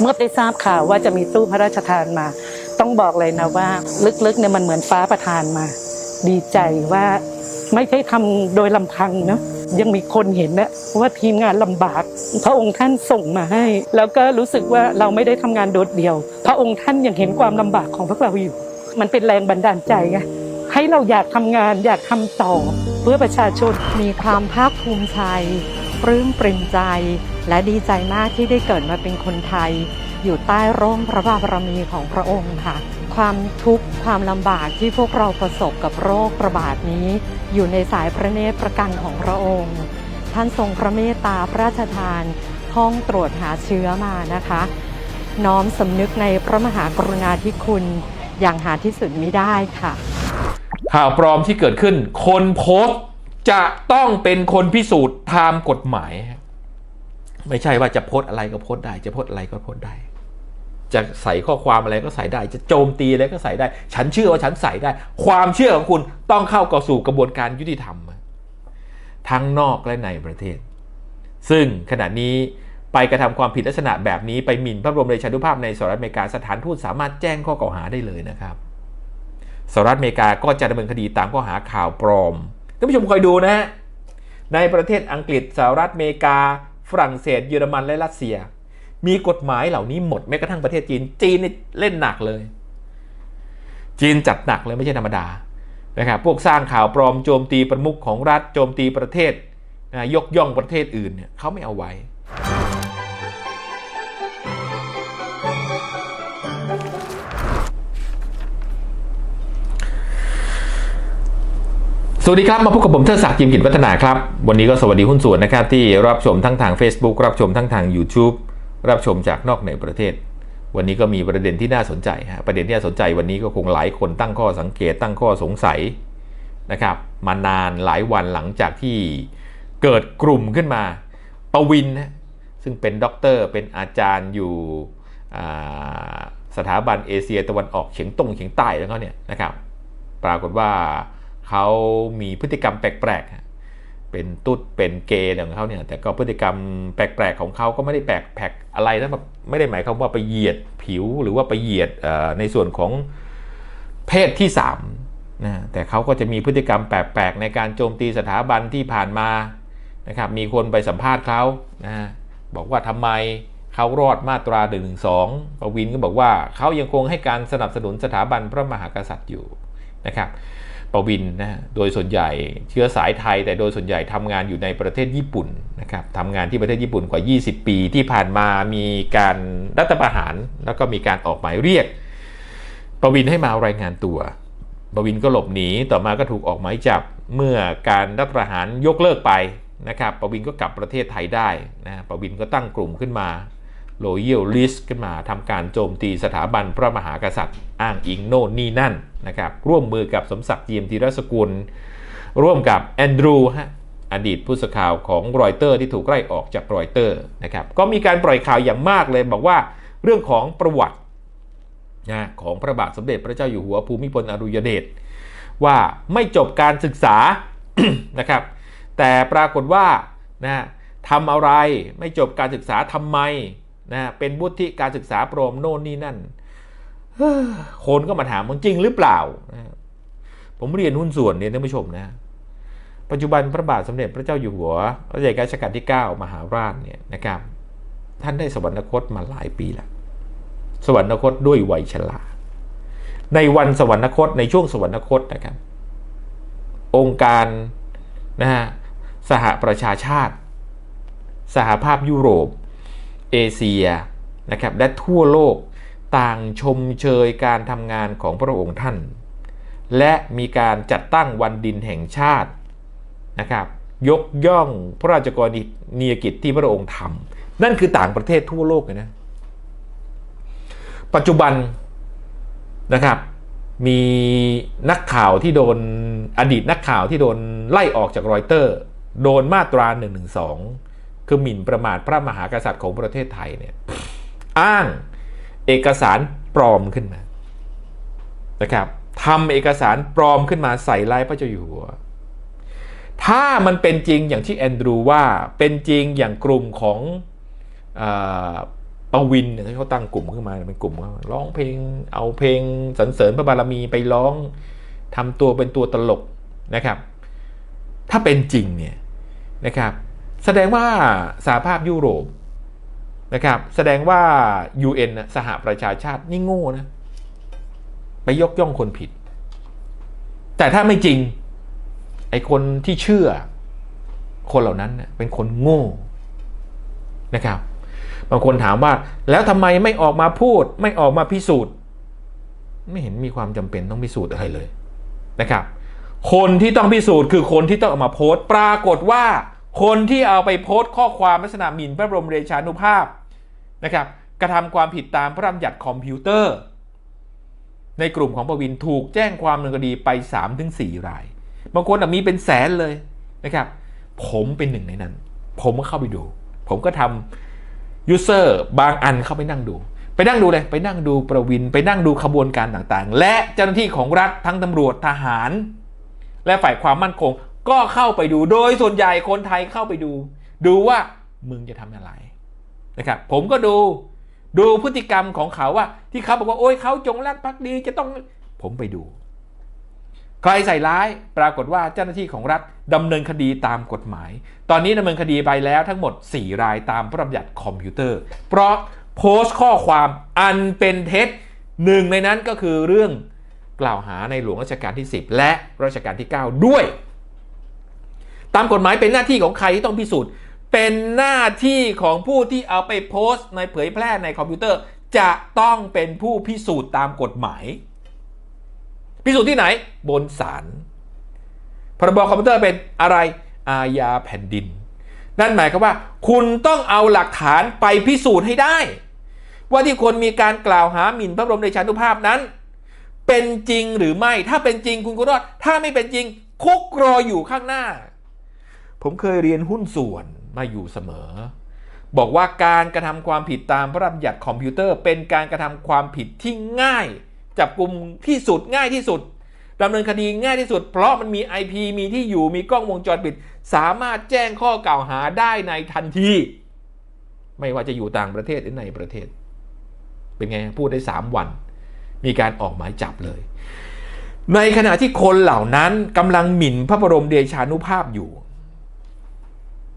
เมื่อได้ทราบข่าวว่าจะมีตู้พระราชทานมา ต้องบอกเลยนะว่า ลึกๆเนี่ยมันเหมือนฟ้าประทานมา ดีใจว่าไม่ใช่ทำโดยลำพังเนาะยังมีคนเห็นนะว่าทีมงานลำบาก พระองค์ท่านส่งมาให้ แล้วก็รู้สึกว่าเราไม่ได้ทำงานโดดเดี่ยว พระองค์ท่านยังเห็นความลำบากของพวกเราอยู่ มันเป็นแรงบันดาลใจไงให้เราอยากทำงานอยากทำต่อ เพื่อประชาชนมีความภาคภูมิใจ ปลื้มปริ่มใจ และดีใจมากที่ได้เกิดมาเป็นคนไทย อยู่ใต้ร่มพระบารมีของพระองค์ค่ะ ความทุกข์ความลำบากที่พวกเราประสบกับโรคระบาดนี้ อยู่ในสายพระเนตรประกันของพระองค์ ท่านทรงพระเมตตาพระราชทานห้องตรวจหาเชื้อมานะคะ น้อมสำนึกในพระมหากรุณาธิคุณอย่างหาที่สุดมิได้ค่ะ ข่าวปลอมที่เกิดขึ้น คนโพสต์ จะต้องเป็นคนพิสูจน์ตามกฎหมาย ไม่ใช่ว่าจะโพสอะไรก็โพสได้ จะโพสอะไรก็โพสได้ จะใส่ข้อความอะไรก็ใส่ได้ จะโจมตีอะไรก็ใส่ได้ ฉันเชื่อว่าฉันใส่ได้ ความเชื่อของคุณต้องเข้ากับสู่กระบวนการยุติธรรม ทั้งนอกและในประเทศ ซึ่งขณะนี้ไปกระทำความผิดลักษณะแบบนี้ไปหมิ่นพระบรมเดชานุภาพในสหรัฐอเมริกาสถานทูตสามารถแจ้งข้อกล่าวหาได้เลยนะครับสหรัฐอเมริกาก็จะดำเนินคดีตามข้อหาข่าวปลอม ท่านผู้ชมคอยดูนะฮะในประเทศอังกฤษสหรัฐอเมริกา ฝรั่งเศส เยอรมันและรัสเซีย มีกฎหมายเหล่านี้หมดแม้กระทั่งประเทศจีน จีนนี่เล่นหนักเลย จีนจัดหนักเลยไม่ใช่ธรรมดานะครับพวกสร้างข่าวปลอมโจมตีประมุขของรัฐโจมตีประเทศนะยกย่องประเทศอื่นเนี่ยเขาไม่เอาไว้ สวัสดีครับ มาพบกับผมเทิดศักดิ์จิมกิจวัฒนาครับ วันนี้ก็สวัสดีหุ้นส่วนนะครับ ที่รับชมทั้งทาง Facebook รับชมทั้งทาง YouTube รับชมจากนอกในประเทศ วันนี้ก็มีประเด็นที่น่าสนใจฮะประเด็นที่น่าสนใจวันนี้ก็คงหลายคนตั้งข้อสังเกตตั้งข้อสงสัยนะครับมานานหลายวันหลังจากที่เกิดกลุ่มขึ้นมาปวินนะซึ่งเป็นด็อกเตอร์เป็นอาจารย์อยู่สถาบันเอเชียตะวันออกเฉียงตรงเฉียงใต้แล้วเขาเนี่ยนะครับปรากฏว่า เขามีพฤติกรรมแปลกๆ เป็นตุ๊ด เป็นเกย์อะไรของเขาเนี่ย แต่ก็พฤติกรรมแปลกๆ ของเขาก็ไม่ได้แปลกแผกอะไรนะไม่ได้หมายความว่าไปเหยียดผิวหรือว่าไปเหยียดในส่วนของเพศที่3นะ แต่เขาก็จะมีพฤติกรรมแปลกๆ ในการโจมตีสถาบันที่ผ่านมา นะครับ มีคนไปสัมภาษณ์เขานะบอกว่าทำไมเขารอดมาตรา1นึปวินก็บอกว่าเขายังคงให้การสนับสนุนสถาบันพระมหากษัตริย์อยู่นะครับ ปวินนะโดยส่วนใหญ่เชื้อสายไทย แต่โดยส่วนใหญ่ทำงานอยู่ในประเทศญี่ปุ่นนะครับทำงานที่ประเทศญี่ปุ่นกว่า 20 ปีที่ผ่านมามีการรัฐประหาร แล้วก็มีการออกหมายเรียกปวินให้มารายงานตัวปวินก็หลบหนีต่อมาก็ถูกออกหมายจับเมื่อการรัฐประหารยกเลิกไปนะครับปวินก็กลับประเทศไทยได้นะปวินก็ตั้งกลุ่มขึ้นมา โรเยลลิสขึ้นมาทำการโจมตีสถาบันพระมหากษัตริย์ อ้างอิงโน่นนี่นั่นนะครับร่วมมือกับสมศักดิ์เจียมธีรสกุล ร่วมกับแอนดรูฮะอดีตผู้สื่อข่าวของรอยเตอร์ที่ถูกไล่ออกจากรอยเตอร์นะครับก็มีการปล่อยข่าวอย่างมากเลยบอกว่าเรื่องของประวัตินะของพระบาทสมเด็จพระเจ้าอยู่หัวภูมิพลอดุลยเดชว่าไม่จบการศึกษานะครับ แต่ปรากฏว่านะทำอะไรไม่จบการศึกษาทำไม นะเป็นวุฒิการศึกษาโปลอมโน่นนี่นั่นคนก็มาถามมันจริงหรือเปล่านะผมเรียนหุ้นส่วนเนี่ยท่านผู้ชมนะ ปัจจุบันพระบาทสมเด็จพระเจ้าอยู่หัวรัชกาลรัชกาลที่ 9 มหาราชเนี่ยนะครับ ท่านได้สวรรคตมาหลายปีแล้ว สวรรคตด้วยวัยชรา ในวันสวรรคตในช่วงสวรรคตนะครับ องค์การนะฮะสหประชาชาติ สหภาพยุโรป เอเชียนะครับและทั่วโลกต่างชมเชยการทำงานของพระองค์ท่าน และมีการจัดตั้งวันดินแห่งชาตินะครับยกย่องพระราชกรณียกิจที่พระองค์ทำนั่นคือต่างประเทศทั่วโลกเลยนะปัจจุบันนะครับมีนักข่าวที่โดนอดีตนักข่าวที่โดนไล่ออกจากรอยเตอร์ โดนมาตรา1นึ คือหมิ่นประมาทพระมหากษัตริย์ของประเทศไทยเนี่ยอ้างเอกสารปลอมขึ้นมานะครับทำเอกสารปลอมขึ้นมาใส่ร้ายพระเจ้าอยู่หัว ถ้ามันเป็นจริงอย่างที่แอนดรูว่าเป็นจริงอย่างกลุ่มของอปวินเนี่ยที่เขาตั้งกลุ่มขึ้นมาเป็นกลุ่มร้องเพลงเอาเพลงสรรเสริญพระบารมีไปร้องทำตัวเป็นตัวตลกนะครับ ถ้าเป็นจริงเนี่ยนะครับ แสดงว่าสหภาพยุโรปนะครับแสดงว่า UN น่ะสหประชาชาตินี่โง่นะไปยกย่องคนผิด แต่ถ้าไม่จริง ไอ้คนที่เชื่อ คนเหล่านั้นเป็นคนโง่นะครับบางคนถามว่าแล้วทำไมไม่ออกมาพูด ไม่ออกมาพิสูจน์ ไม่เห็นมีความจำเป็นต้องพิสูจน์อะไรเลยนะครับ คนที่ต้องพิสูจน์คือคนที่ต้องเอามาโพสต์ปรากฏว่า คนที่เอาไปโพสต์ข้อความลักษณะหมิ่นพระบรมเดชานุภาพนะครับกระทำความผิดตามพระราชบัญญัติคอมพิวเตอร์ ในกลุ่มของประวินถูกแจ้งความดำเนินคดีไป 3-4 ราย บางคนมีเป็นแสนเลยนะครับ ผมเป็นหนึ่งในนั้น ผมก็เข้าไปดู ผมก็ทำยูเซอร์บางอันเข้าไปนั่งดู ไปนั่งดูเลย ไปนั่งดูประวิน ไปนั่งดูขบวนการต่างๆ และเจ้าหน้าที่ของรัฐทั้งตำรวจทหาร และฝ่ายความมั่นคง ก็เข้าไปดูโดยส่วนใหญ่คนไทยเข้าไปดู ดูว่ามึงจะทำอะไรนะครับผมก็ดูดูพฤติกรรมของเขาว่า ที่เขาบอกว่าโอ้ยเขาจงรักภักดีจะต้องผมไปดู ใครใส่ร้ายปรากฏว่าเจ้าหน้าที่ของรัฐดำเนินคดีตามกฎหมาย ตอนนี้ดำเนินคดีไปแล้วทั้งหมด 4 รายตามพระบัญญัติคอมพิวเตอร์ เพราะโพสต์ข้อความอันเป็นเท็จหนึ่งในนั้นก็คือเรื่องกล่าวหาในหลวงรัชกาลที่ 10 และรัชกาลที่ 9 ด้วย ตามกฎหมายเป็นหน้าที่ของใครที่ต้องพิสูจน์ เป็นหน้าที่ของผู้ที่เอาไปโพสต์ในเผยแพร่ในคอมพิวเตอร์ จะต้องเป็นผู้พิสูจน์ตามกฎหมาย พิสูจน์ที่ไหน บนศาลพรบคอมพิวเตอร์เป็นอะไรอาญาแผ่นดิน นั่นหมายความว่า คุณต้องเอาหลักฐานไปพิสูจน์ให้ได้ ว่าที่คนมีการกล่าวหาหมิ่นพระบรมเดชานุภาพนั้น เป็นจริงหรือไม่ถ้าเป็นจริงคุณก็รอด ถ้าไม่เป็นจริงคุกรออยู่ข้างหน้า ผมเคยเรียนหุ้นส่วนมาอยู่เสมอ บอกว่าการกระทำความผิดตามพระราชบัญญัติคอมพิวเตอร์ เป็นการกระทำความผิดที่ง่าย จับกลุ่มที่สุดง่ายที่สุดดำเนินคดีง่ายที่สุด เพราะมันมี IP มีที่อยู่มีกล้องวงจรปิด สามารถแจ้งข้อกล่าวหาได้ในทันที ไม่ว่าจะอยู่ต่างประเทศหรือในประเทศ เป็นไงพูดได้ 3 วัน มีการออกหมายจับเลย ในขณะที่คนเหล่านั้นกำลังหมิ่นพระบรมเดชานุภาพอยู่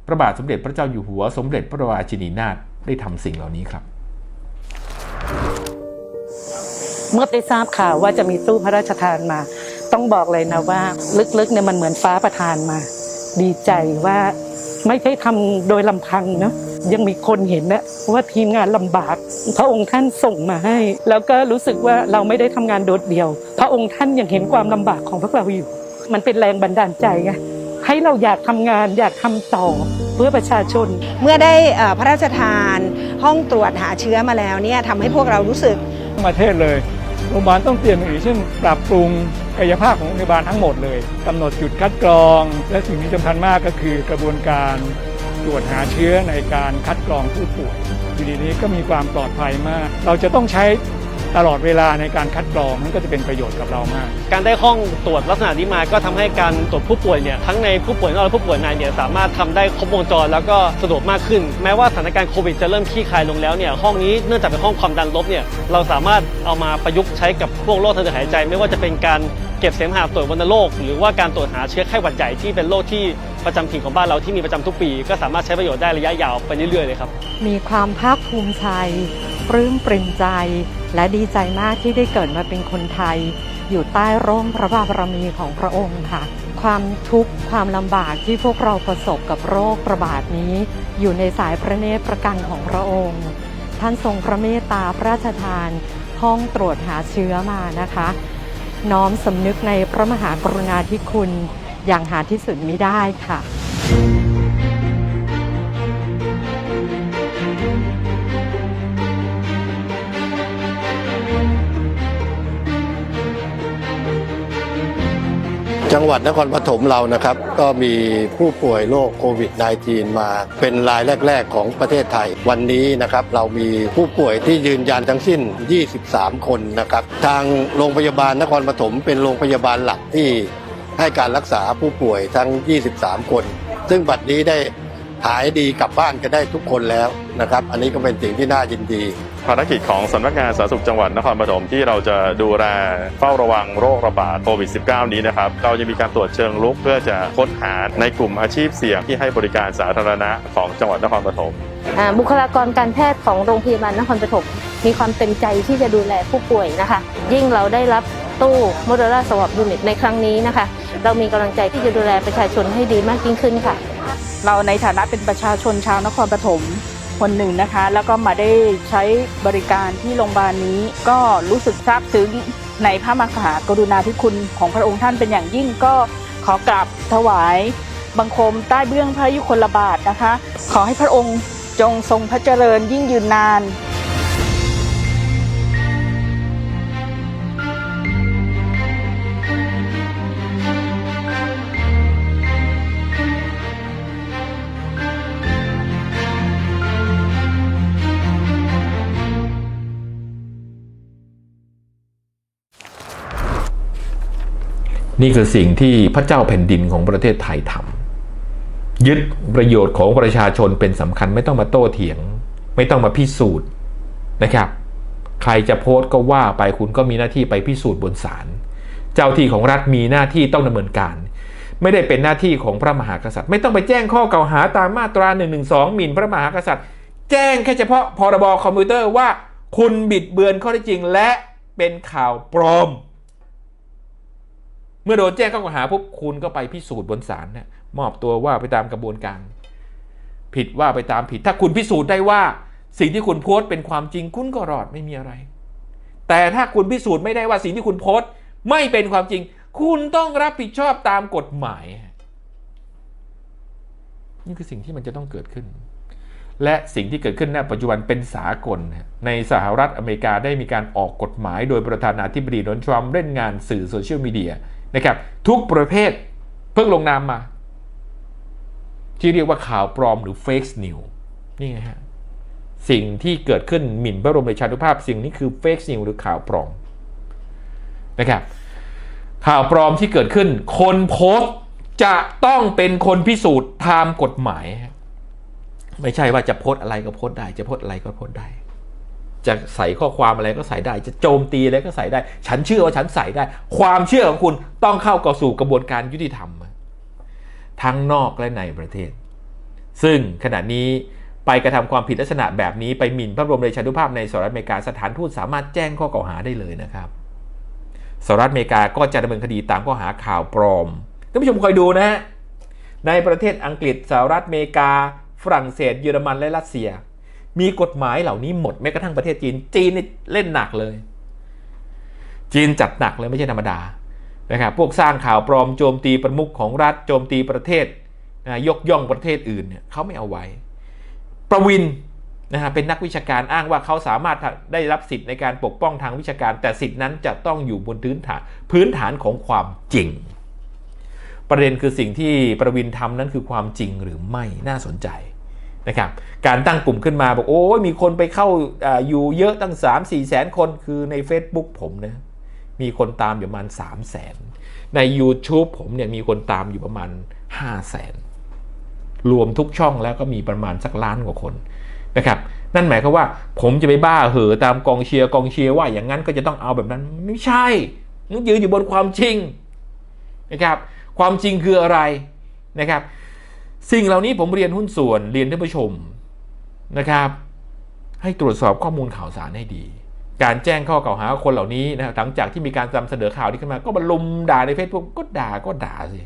ระบาทสมเด็จพระเจ้าอยู่หัวสมเด็จพระราชินีนาถได้ทำสิ่งเหล่านี้ครับ เมื่อได้ทราบข่าวว่าจะมีตู้พระราชทานมา ต้องบอกเลยนะว่า ลึกๆเนี่ยมันเหมือนฟ้าประทานมา ดีใจว่าไม่ใช่ทำโดยลำพังเนาะยังมีคนเห็นนะว่าทีมงานลำบาก พระองค์ท่านส่งมาให้ แล้วก็รู้สึกว่าเราไม่ได้ทำงานโดดเดี่ยว พระองค์ท่านยังเห็นความลำบากของพวกเราอยู่ มันเป็นแรงบันดาลใจไง ให้เราอยากทำงานอยากทำต่อเพื่อประชาชน เมื่อได้เอ่อพระราชทานห้องตรวจหาเชื้อมาแล้วเนี่ยทำให้พวกเรารู้สึกทั้งประเทศเลยโรงพยาบาลต้องเตรียมอย่างเช่น ปรับปรุงกายภาพของโรงพยาบาลทั้งหมดเลยกำหนดจุดคัดกรอง และสิ่งที่สำคัญมากก็คือกระบวนการตรวจหาเชื้อในการคัดกรองผู้ป่วยอยู่ดีนี้ก็มีความปลอดภัยมาก เราจะต้องใช้ ตลอดเวลาในการคัดกรองนั่นก็จะเป็นประโยชน์กับเรามาก การได้ห้องตรวจลักษณะนี้มาก็ทำให้การตรวจผู้ป่วยเนี่ยทั้งในผู้ป่วยนอกและผู้ป่วยในเนี่ยสามารถทำได้ครบวงจรแล้วก็สะดวกมากขึ้น แม้ว่าสถานการณ์โควิดจะเริ่มคลี่คลายลงแล้วเนี่ยห้องนี้เนื่องจากเป็นห้องความดันลบเนี่ยเราสามารถเอามาประยุกต์ใช้กับพวกโรคทางเดินหายใจ ไม่ว่าจะเป็นการ เก็บเสมหะตรวจวัณโรคหรือว่าการตรวจหาเชื้อไข้หวัดใหญ่ที่เป็นโรคที่ประจำถิ่นของบ้านเราที่มีประจำทุกปี ก็สามารถใช้ประโยชน์ได้ระยะยาวไปเรื่อยๆเลยครับ มีความภาคภูมิใจปลื้มปริ่มใจ และดีใจมากที่ได้เกิดมาเป็นคนไทย อยู่ใต้ร่มพระบารมีของพระองค์ค่ะ ความทุกข์ความลำบากที่พวกเราประสบกับโรคระบาดนี้ อยู่ในสายพระเนตรประกันของพระองค์ ท่านทรงพระเมตตาพระราชทานห้องตรวจหาเชื้อมานะคะ น้อมสำนึกในพระมหากรุณาธิคุณอย่างหาที่สุดมิได้ค่ะ จังหวัดนครปฐมเรานะครับ ก็มีผู้ป่วยโรคโควิด -19 มาเป็นรายแรก ๆ ของประเทศไทย วันนี้นะครับเรามีผู้ป่วยที่ยืนยันทั้งสิ้น 23 คนนะครับ ทางโรงพยาบาลนครปฐมเป็นโรงพยาบาลหลักที่ให้การรักษาผู้ป่วยทั้ง 23 คน ซึ่งบัดนี้ได้ หายดีกลับบ้านกันได้ทุกคนแล้วนะครับ อันนี้ก็เป็นสิ่งที่น่ายินดี ภารกิจของสำนักงานสาธารณสุขจังหวัดนครปฐมที่เราจะดูแลเฝ้าระวังโรคระบาดโควิด -19 นี้นะครับ เราจะมีการตรวจเชิงลุกเพื่อจะค้นหาในกลุ่มอาชีพเสี่ยงที่ให้บริการสาธารณะของจังหวัดนครปฐมอ่าบุคลากรการแพทย์ของโรงพยาบาลนครปฐมมีความเต็มใจที่จะดูแลผู้ป่วยนะคะ ยิ่งเราได้รับตู้โมเดอร์สวอปยูนิตในครั้งนี้นะคะ เรามีกำลังใจที่จะดูแลประชาชนให้ดีมากยิ่งขึ้นค่ะ เราในฐานะเป็นประชาชนชาวนครปฐมคนหนึ่งนะคะ แล้วก็มาได้ใช้บริการที่โรงพยาบาลนี้ ก็รู้สึกซาบซึ้งในพระมหากรุณาธิคุณของพระองค์ท่านเป็นอย่างยิ่งก็ขอกราบถวาย บังคมใต้เบื้องพระยุคลบาทนะคะ ขอให้พระองค์จงทรงพระเจริญยิ่งยืนนาน นี่คือสิ่งที่พระเจ้าแผ่นดินของประเทศไทยทำยึดประโยชน์ของประชาชนเป็นสำคัญไม่ต้องมาโต้เถียง ไม่ต้องมาพิสูจน์นะครับ ใครจะโพสต์ก็ว่าไปคุณก็มีหน้าที่ไปพิสูจน์บนศาลเจ้าที่ของรัฐมีหน้าที่ต้องดำเนินการ ไม่ได้เป็นหน้าที่ของพระมหากษัตริย์ ไม่ต้องไปแจ้งข้อกล่าวหาตามมาตรา1นึหมิ่นพระมหากษัตริย์ แจ้งแค่เฉพาะพรบคอมพิวเตอร์ว่า คุณบิดเบือนข้อเท็จจริงและเป็นข่าวปลอม มื่อโดนแจ้งข้อกล่าวหาปุ๊บคุณก็ไปพิสูจน์บนศาลเนี่ยมอบตัวว่าไปตามกระบวนการ ผิดว่าไปตามผิด ถ้าคุณพิสูจน์ได้ว่า สิ่งที่คุณโพสต์เป็นความจริงคุณก็รอดไม่มีอะไร แต่ถ้าคุณพิสูจน์ไม่ได้ว่าสิ่งที่คุณโพสต์ไม่เป็นความจริง คุณต้องรับผิดชอบตามกฎหมาย นี่คือสิ่งที่มันจะต้องเกิดขึ้น และสิ่งที่เกิดขึ้นณปัจจุบันเป็นสากล ในสหรัฐอเมริกาได้มีการออกกฎหมาย โดยประธานาธิบดีโดนัลด์ทรัมป์เล่นงานสื่อโซเชียลมีเดีย นะครับทุกประเภทเพิ่งลงนามมา ที่เรียกว่าข่าวปลอมหรือ fake news นี่ไงฮะสิ่งที่เกิดขึ้นหมิ่นพระบรมราชานุภาพ สิ่งนี้คือ fake news หรือข่าวปลอมนะครับข่าวปลอมที่เกิดขึ้น คนโพสต์จะต้องเป็นคนพิสูจน์ตามกฎหมาย ไม่ใช่ว่าจะโพสต์อะไรก็โพสต์ได้ จะโพสต์อะไรก็โพสต์ได้ จะใส่ข้อความอะไรก็ใส่ได้ จะโจมตีอะไรก็ใส่ได้ ฉันเชื่อว่าฉันใส่ได้ ความเชื่อของคุณต้องเข้ากับสู่กระบวนการยุติธรรม ทั้งนอกและในประเทศ ซึ่งขณะนี้ไปกระทำความผิดลักษณะแบบนี้ไปหมิ่นพระบรมราชานุภาพในสหรัฐอเมริกาสถานทูตสามารถแจ้งข้อกล่าวหาได้เลยนะครับสหรัฐอเมริกาก็จะดำเนินคดีตามข้อหาข่าวปลอมท่านผู้ชมคอยดูนะฮะในประเทศอังกฤษสหรัฐอเมริกา ฝรั่งเศส เยอรมันและรัสเซีย มีกฎหมายเหล่านี้หมดแม้กระทั่งประเทศจีน จีนนี่เล่นหนักเลย จีนจัดหนักเลยไม่ใช่ธรรมดานะครับพวกสร้างข่าวปลอมโจมตีประมุขของรัฐโจมตีประเทศนะยกย่องประเทศอื่นเนี่ยเขาไม่เอาไว้ ประวินนะฮะเป็นนักวิชาการอ้างว่าเขาสามารถได้รับสิทธิ์ในการปกป้องทางวิชาการ แต่สิทธินั้นจะต้องอยู่บนพื้นฐานพื้นฐานของความจริง ประเด็นคือสิ่งที่ประวินทำนั้นคือความจริงหรือไม่น่าสนใจ นะครับการตั้งกลุ่มขึ้นมาบอกโอ้ยมีคนไปเข้าออยู่เยอะตั้ง 3 4 แสนคนคือใน Facebook ผมนะมีคนตามอยู่ประมาณ 3 0 0แสนใน YouTube ผมเนี่ยมีคนตามอยู่ประมาณ 5 0 0แสนรวมทุกช่องแล้วก็มีประมาณสักล้านกว่าคนนะครับนั่นหมายความว่าผมจะไปบ้าเหอตามกองเชียร์กองเชียร์ว่าอย่างนั้นก็จะต้องเอาแบบนั้นไม่ใช่มันยืนอยู่บนความจริงนะครับความจริงคืออะไรนะครับ สิ่งเหล่านี้ผมเรียนหุ้นส่วนเรียนท่านผู้ชมนะครับ ให้ตรวจสอบข้อมูลข่าวสารให้ดี การแจ้งข้อกล่าวหาคนเหล่านี้นะหลังจากที่มีการนำเสนอข่าวนี้ขึ้นมา ก็บรรลุมด่าใน Facebook ก็ด่าก็ด่าสิ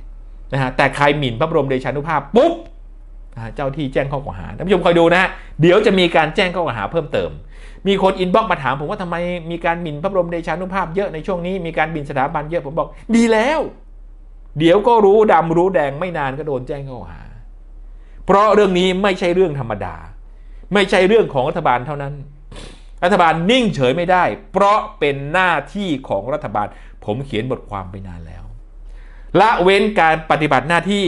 นะฮะแต่ใครหมิ่นพระบรมเดชานุภาพปุ๊บเจ้าที่แจ้งข้อกล่าวหาท่านผู้ชมคอยดูนะฮะเดี๋ยวจะมีการแจ้งข้อกล่าวหาเพิ่มเติม มีคนอินบ็อกมาถามผมว่าทำไมมีการหมิ่นพระบรมเดชานุภาพเยอะในช่วงนี้มีการบินสถาบันเยอะผมบอก ดีแล้ว เดี๋ยวก็รู้ดำรู้แดงไม่นานก็โดนแจ้งข้อกล่าวหา เพราะเรื่องนี้ไม่ใช่เรื่องธรรมดา ไม่ใช่เรื่องของรัฐบาลเท่านั้น รัฐบาลนิ่งเฉยไม่ได้ เพราะเป็นหน้าที่ของรัฐบาล ผมเขียนบทความไปนานแล้ว ละเว้นการปฏิบัติหน้าที่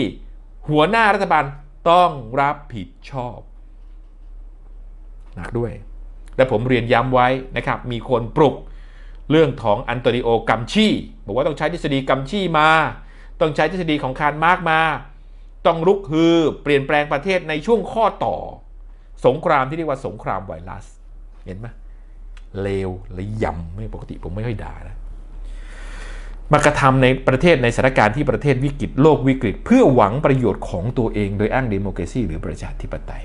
หัวหน้ารัฐบาลต้องรับผิดชอบ หนักด้วย และผมเรียนย้ำไว้นะครับ มีคนปลุกเรื่องของอันโตนิโอกัมชีบอกว่าต้องใช้ทฤษฎีกัมชีมา ต้องใช้ทฤษฎีของคาร์มาร์กมา ต้องลุกฮือเปลี่ยนแปลงประเทศในช่วงข้อต่อ สงครามที่เรียกว่าสงครามไวรัส เห็นไหมเลวและยำไม่ปกติผมไม่ค่อยด่านะมากระทำในประเทศในสถานการณ์ที่ประเทศวิกฤตโลกวิกฤต เพื่อหวังประโยชน์ของตัวเองโดยอ้างเดโมครซีหรือประชาธิปไตย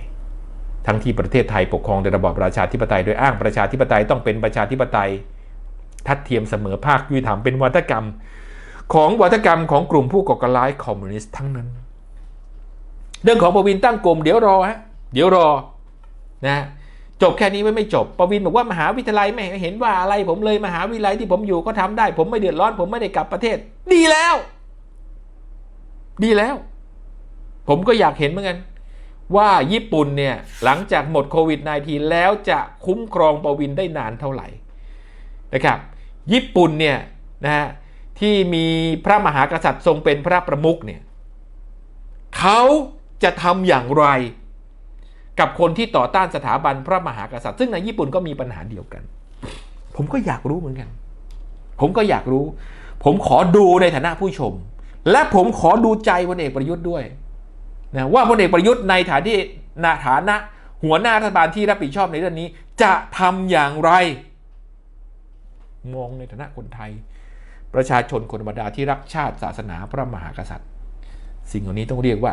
ทั้งที่ประเทศไทยปกครองโดยระบอบประชาธิปไตยโดยอ้างประชาธิปไตยต้องเป็นประชาธิปไตย ทัดเทียมเสมอภาคยุติธรรมเป็นวัฒกรรม ของวัฒกรรมของกลุ่มผู้ก่อการร้ายคอมมิวนิสต์ทั้งนั้น เรื่องของประวินตั้งกลุ่มเดี๋ยวรอฮะเดี๋ยวรอนะจบแค่นี้ไม่ไม่จบประวินบอกว่ามหาวิทยาลัยไม่เห็นว่าอะไรผมเลยมหาวิทยาลัยที่ผมอยู่ก็ทำได้ ผมไม่เดือดร้อน ผมไม่ได้กลับประเทศ ดีแล้ว ดีแล้ว ผมก็อยากเห็นเหมือนกัน ว่าญี่ปุ่นเนี่ยหลังจากหมดโควิด -19 แล้วจะคุ้มครองประวินได้นานเท่าไหร่นะครับ ญี่ปุ่นเนี่ยนะฮะที่มีพระมหากษัตริย์ทรงเป็นพระประมุขเนี่ยเขา จะทำอย่างไร กับคนที่ต่อต้านสถาบันพระมหากษัตริย์ ซึ่งในญี่ปุ่นก็มีปัญหาเดียวกัน ผมก็อยากรู้เหมือนกัน ผมก็อยากรู้ ผมขอดูในฐานะผู้ชม และผมขอดูใจพลเอกประยุทธ์ด้วยนะว่าพลเอกประยุทธ์ในฐานะที่ฐานะ หัวหน้ารัฐบาลที่รับผิดชอบในเรื่องนี้ จะทำอย่างไร มองในฐานะคนไทย ประชาชนคนธรรมดาที่รักชาติศาสนาพระมหากษัตริย์ สิ่งเหล่านี้ต้องเรียกว่า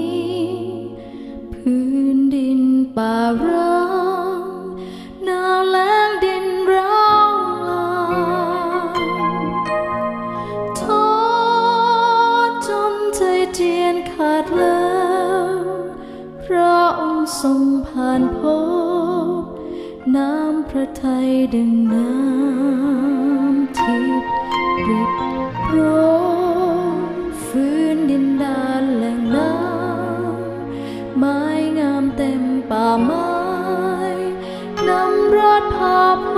ร้างหนาวแล้งดินร้างลางท้อจนใจเจียนขาดแล้วพระองค์ทรงผ่านพบน้ำพระทัยดึงน้ำ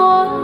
า